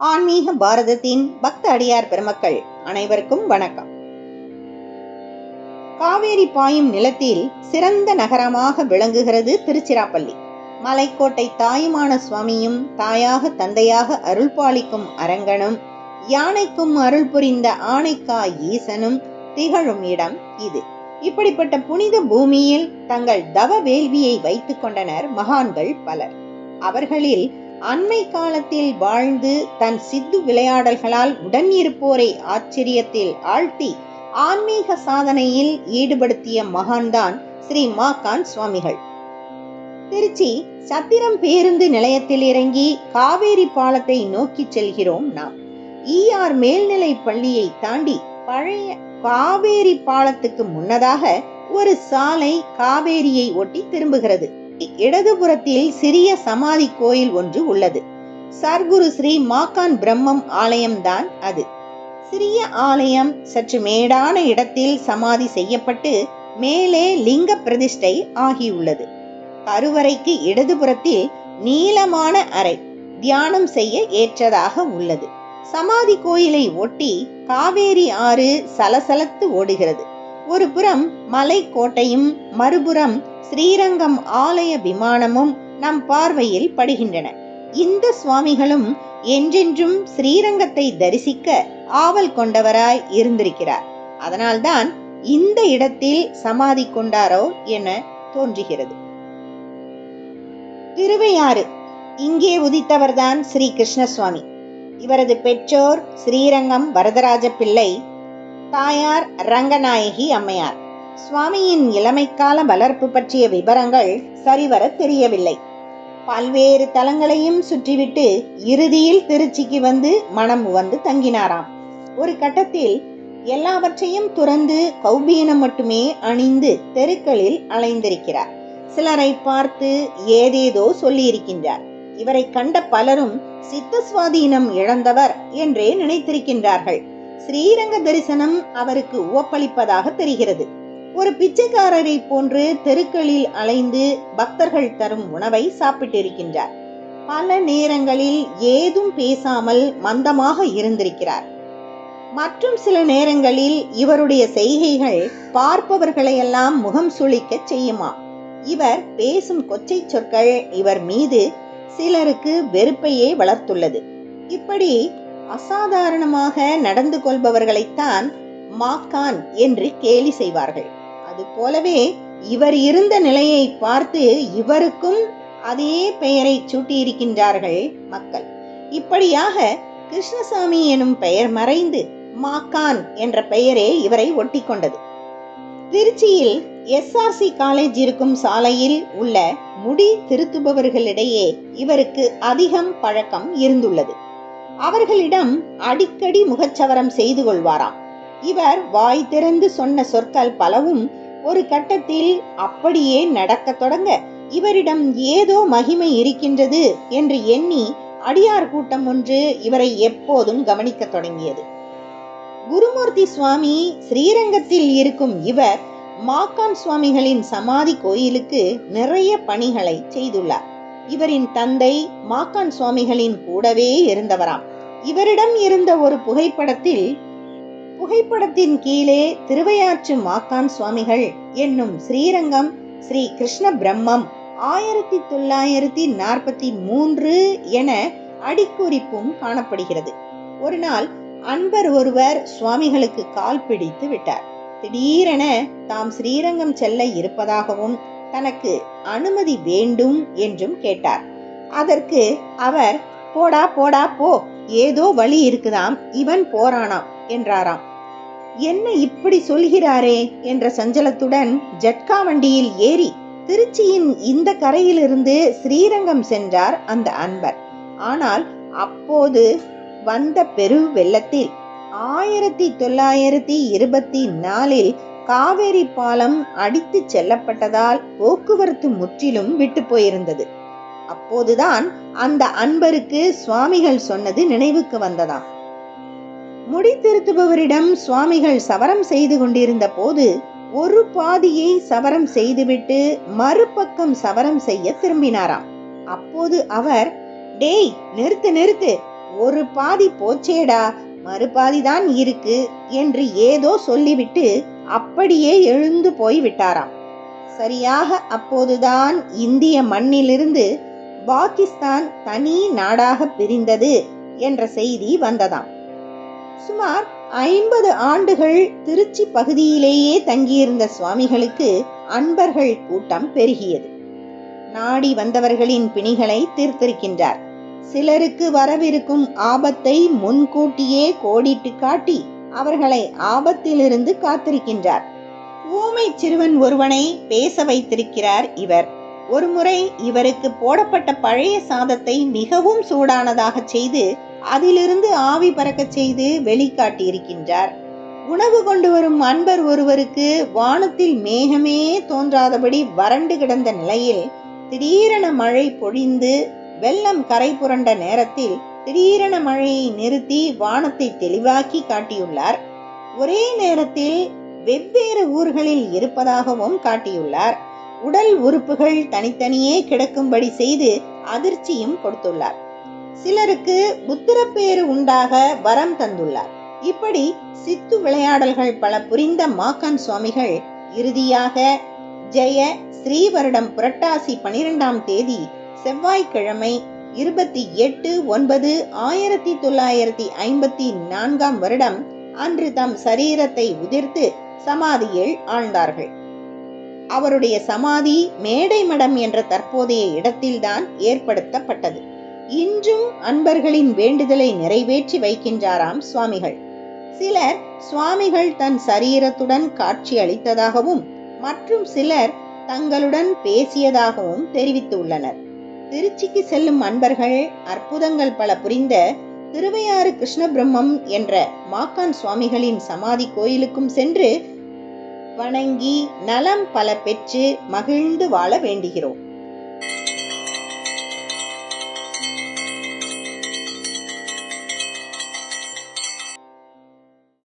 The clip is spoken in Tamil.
ஆன்மீக பாரதத்தின் பக்த அடியார் பெருமக்கள் அனைவருக்கும் வணக்கம். காவேரி பாயும் நிலத்தில் சிறந்த நகரமாக விளங்குகிறது திருச்சிராப்பள்ளி. மலைக்கோட்டை தாயுமான சுவாமியும் தாயாக தந்தையாக அருள் பாலிக்கும் அரங்கனும் யானைக்கும் அருள் புரிந்த ஆனைக்கா ஈசனும் திகழும் இடம் இது. இப்படிப்பட்ட புனித பூமியில் தங்கள் தவ வேள்வியை வைத்துக் கொண்டனர் மகான்கள் பலர். அவர்களில் அண்மை காலத்தில் வாழ்ந்து தன் சித்து விளையாடல்களால் உடன் இருப்போரை ஆச்சரியத்தில் ஆழ்த்தி ஆன்மீக சாதனையில் ஈடுபடுத்திய மகான்தான் ஸ்ரீ மாகான் சுவாமிகள். திருச்சி சத்திரம் பேருந்து நிலையத்தில் இறங்கி காவேரி பாலத்தை நோக்கி செல்கிறோம் நாம். ஈஆர் மேல்நிலை பள்ளியை தாண்டி பழைய காவேரி பாலத்துக்கு முன்னதாக ஒரு சாலை காவேரியை ஒட்டி திரும்புகிறது. இடதுபுறத்தில் சிறிய சமாதி கோயில் ஒன்று உள்ளது. சர்க்குரு ஸ்ரீ மாக்கான் பிரம்மம் ஆலயம்தான் அது. சிறிய ஆலயம் சற்று மேடான இடத்தில் சமாதி செய்யப்பட்டு மேலே லிங்க பிரதிஷ்டை ஆகியுள்ளது. கருவறைக்கு இடதுபுறத்தில் நீளமான அறை தியானம் செய்ய ஏற்றதாக உள்ளது. சமாதி கோயிலை ஒட்டி காவேரி ஆறு சலசலத்து ஓடுகிறது. ஒரு புறம் மலை கோட்டையும் மறுபுறம் ஸ்ரீரங்கம் ஆலய விமானமும் நம் பார்வையில் படுகின்றன. இந்த சுவாமிகளும் என்றென்றும் ஸ்ரீரங்கத்தை தரிசிக்க ஆவல் கொண்டவராய் இருந்திருக்கிறார். அதனால்தான் இந்த இடத்தில் சமாதி கொண்டாரோ என தோன்றுகிறது. திருவையாறு. இங்கே உதித்தவர்தான் ஸ்ரீ கிருஷ்ணசுவாமி. இவரது பெற்றோர் ஸ்ரீரங்கம் வரதராஜ பிள்ளை தாயார் ரங்கநாயகி அம்மையார். சுவாமியின் இளமைக்கால வளர்ப்பு பற்றிய விவரங்கள் சரிவர தெரியவில்லை. பல்வேறு தலங்களையும் சுற்றிவிட்டு இறுதியில் திருச்சிக்கு வந்து மனம் வந்து தங்கினாராம். ஒரு கட்டத்தில் எல்லாவற்றையும் துறந்து கௌபீனம் மட்டுமே அணிந்து தெருக்களில் அலைந்திருக்கிறார். சிலரை பார்த்து ஏதேதோ சொல்லியிருக்கின்றார். இவரை கண்ட பலரும் சித்த சுவாதீனம் இழந்தவர் என்றே நினைத்திருக்கின்றார்கள். ஸ்ரீரங்க தரிசனம் அவருக்கு உவப்பளிப்பதாக தெரிகிறது. ஒரு பிச்சைக்காரரை போன்று தெருக்களில் அலைந்து பக்தர்கள் தரும் உணவை சாப்பிட்டிருக்கின்றார். பல நேரங்களில் ஏதும் பேசாமல் மந்தமாக இருந்திருக்கிறார். மற்றும் சில நேரங்களில் இவருடைய செய்கைகள் பார்ப்பவர்களையெல்லாம் முகம் சுழிக்க செய்யுமா இவர் பேசும் கொச்சை சொற்கள் இவர் மீது சிலருக்கு வெறுப்பையே வளர்த்துள்ளது. இப்படி அசாதாரணமாக நடந்து கொள்பவர்களைத்தான் மாக்கான் என்று கேலி செய்வார்கள். அது போலவே இவர் இருந்த நிலையை பார்த்து இவருக்கும் அதே பெயரை சூட்டியிருக்கின்றார்கள் மக்கள். இப்படியாக கிருஷ்ணசாமி எனும் பெயர் மறைந்து மாக்கான் என்ற பெயரே இவரை ஒட்டி கொண்டது திருச்சியில் எஸ்ஆர்சி காலேஜ் இருக்கும் சாலையில் உள்ள முடி திருத்துபவர்களிடையே இவருக்கு அதிகம் பழக்கம் இருந்துள்ளது. அவர்களிடம் அடிக்கடி முகச்சவரம் செய்து கொள்வாராம். இவர் வாய் திறந்து சொன்ன சொற்கள் பலவும் ஒரு கட்டத்தில் அப்படியே நடக்கத் தொடங்க இவரிடம் ஏதோ மகிமை இருக்கின்றது என்று எண்ணி அடியார் கூட்டம் ஒன்று இவரை எப்போதும் கவனிக்க தொடங்கியது. குருமூர்த்தி சுவாமி ஸ்ரீரங்கத்தில் இருக்கும் இவர் மாக்கான் சுவாமிகளின் சமாதி கோயிலுக்கு நிறைய பணிகளை செய்துள்ளார். இவரின் தந்தை மாக்கான் சுவாமிகளின் கூடவே இருந்தவராம். இவரிடம் இருந்த ஒரு புகைப்படத்தில் புகைப்படத்தின் கீழே திருவையாற்று மாக்கான் சுவாமிகள் என்னும் ஸ்ரீரங்கம் ஸ்ரீ கிருஷ்ண பிரம்மம் ஆயிரத்தி தொள்ளாயிரத்தி நாற்பத்தி மூன்று என அடிக்குறிப்பும் காணப்படுகிறது. ஒரு நாள் அன்பர் ஒருவர் சுவாமிகளுக்கு கால் பிடித்து விட்டார். திடீரென தாம் ஸ்ரீரங்கம் செல்ல இருப்பதாகவும் தனக்கு அனுமதி வேண்டும் என்றும் கேட்டார். அதற்கு அவர் போடா போடா போ. ஏதோ வழி இருக்குதாம். இவன் போறானாம் என்றாராம். என்ன இப்படி சொல்கிறாரே? என்ற சஞ்சலத்துடன் ஜட்கா வண்டியில் ஏறி திருச்சியின் இந்த கரையிலிருந்து ஸ்ரீரங்கம் சென்றார் அந்த அன்பர். ஆனால் அப்போது வந்த பெரு வெள்ளத்தில் ஆயிரத்தி தொள்ளாயிரத்தி இருபத்தி நாலில் காவேரி பாலம் அடித்து செல்லப்பட்டதால் போக்குவரத்து முற்றிலும் விட்டு போயிருந்தது. அப்போதுதான் அந்த அன்பருக்கு சுவாமிகள் சொன்னது நினைவுக்கு வந்ததாம். முடி திருத்துபவரிடம் சுவாமிகள் சவரம் செய்து கொண்டிருந்த போது ஒரு பாதியை சவரம் செய்துவிட்டு மறுபக்கம் சவரம் செய்ய திரும்பினாராம். அப்போது அவர் டேய் நிறுத்து நிறுத்து ஒரு பாதி போச்சேடா மறுபாதிதான் இருக்கு என்று ஏதோ சொல்லிவிட்டு அப்படியே எழுந்து போய் விட்டாராம் சரியாக அப்போதுதான் இந்திய மண்ணிலிருந்து பாகிஸ்தான் தனி நாடாக பிரிந்தது என்ற செய்தி வந்ததாம். சுமார் ஐம்பது ஆண்டுகள் திருச்சி பகுதியிலேயே தங்கியிருந்த சுவாமிகளுக்கு அன்பர்கள் கூட்டம் பெருகியது. நாடி வந்தவர்களின் பிணிகளை தீர்த்திருக்கின்றார். சிலருக்கு வரவிருக்கும் ஆபத்தை முன்கூட்டியே கோடிட்டு காட்டி அவர்களை ஆபத்திலிருந்து காத்திருக்கின்றார். ஊமை சிறுவன் ஒருவனை பேச வைத்திருக்கிறார் இவர். ஒருமுறை இவருக்கு போடப்பட்ட பழைய சாதத்தை மிகவும் சூடானதாக செய்து அதிலிருந்து ஆவி பறக்கச் செய்து வெளிக்காட்டியிருக்கின்றார். உணவு கொண்டு வரும் அன்பர் ஒருவருக்கு வானத்தில் மேகமே தோன்றாதபடி வறண்டு கிடந்த நிலையில் திடீரென மழை பொழிந்து வெள்ளம் கரை புரண்ட நேரத்தில் திடீரென மழையை நிறுத்தி வானத்தை தெளிவாக்கி காட்டியுள்ளார். ஒரே நேரத்தில் வெவ்வேறு ஊர்களில் இருப்பதாகவும் காட்டியுள்ளார். உடல் உறுப்புகள் தனித்தனியே கிடக்கும்படி செய்து அதிர்ச்சியும் கொடுத்துள்ளார். சிலருக்கு புத்திரப்பேறு உண்டாக வரம் தந்துள்ளார். இப்படி சித்து விளையாடல்கள் பல புரிந்த மாக்கன் சுவாமிகள் இறுதியாக ஜெய ஸ்ரீவருடம் புரட்டாசி பனிரெண்டாம் தேதி செவ்வாய்க்கிழமை இருபத்தி எட்டு ஒன்பது ஆயிரத்தி தொள்ளாயிரத்தி ஐம்பத்தி நான்காம் வருடம் அன்று தம் சரீரத்தை உதிர்த்து சமாதியில் ஆழ்ந்தார்கள். அவருடைய சமாதி மேடை மடம் என்ற தற்போதைய இடத்தில்தான் ஏற்படுத்தப்பட்டது. இன்றும் அன்பர்களின் வேண்டுதலை நிறைவேற்றி வைக்கின்றாராம் சுவாமிகள். சிலர் சுவாமிகள் தன் சரீரத்துடன் காட்சி அளித்ததாகவும் மற்றும் சிலர் தங்களுடன் பேசியதாகவும் தெரிவித்துள்ளனர். திருச்சிக்கு செல்லும் அன்பர்கள் அற்புதங்கள் பல புரிந்த திருவையாறு கிருஷ்ணபிரம்மம் என்ற மாக்கான் சுவாமிகளின் சமாதி கோயிலுக்கும் சென்று வணங்கி நலம் பல பெற்று மகிழ்ந்து வாழ வேண்டுகிறோம்.